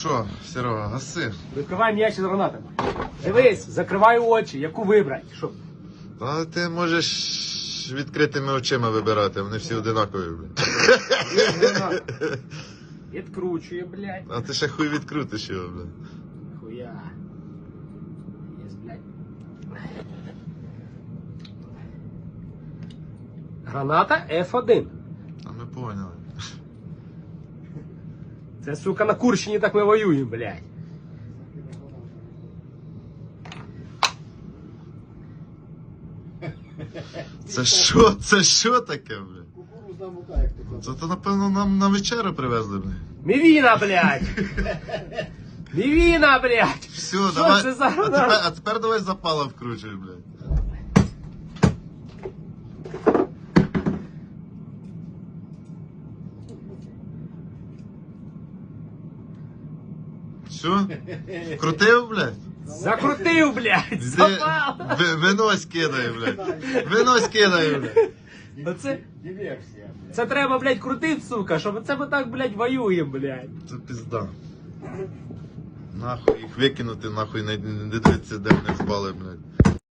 Що, Серега, гаси? Викривай м'яч з гранатами. Дивись, закривай очі, яку вибрати. Що? Та ти можеш відкритими очима вибирати, вони всі одинакові, блядь. Відкручує, блядь. А ти ще хуй відкрутиш його, блядь. Хуя. Є, блядь. Граната F1. Це, сука, на Курщині так ми воюємо, блядь. Це що? Це що таке, блядь? Кукурузна мука, як ти кажеш. Це то, напевно, нам на вечерю привезли, блядь. Мівіна, блядь! Мівіна, блядь! Все, Що давай. це за а, гранат? тепер, а тепер давай запала вкручуй, блядь. Все? Крутив, блядь? Закрутив, блядь! Запал! ви- Винось кидай, блядь. Винось кидай, блядь. Оце, Диверсія. це треба, блядь, крутити, сука, щоб це ми так, блядь, воюємо, блядь. Це пізда. Нахуй їх викинути, нахуй не, не дивитися, де вони впали, блядь.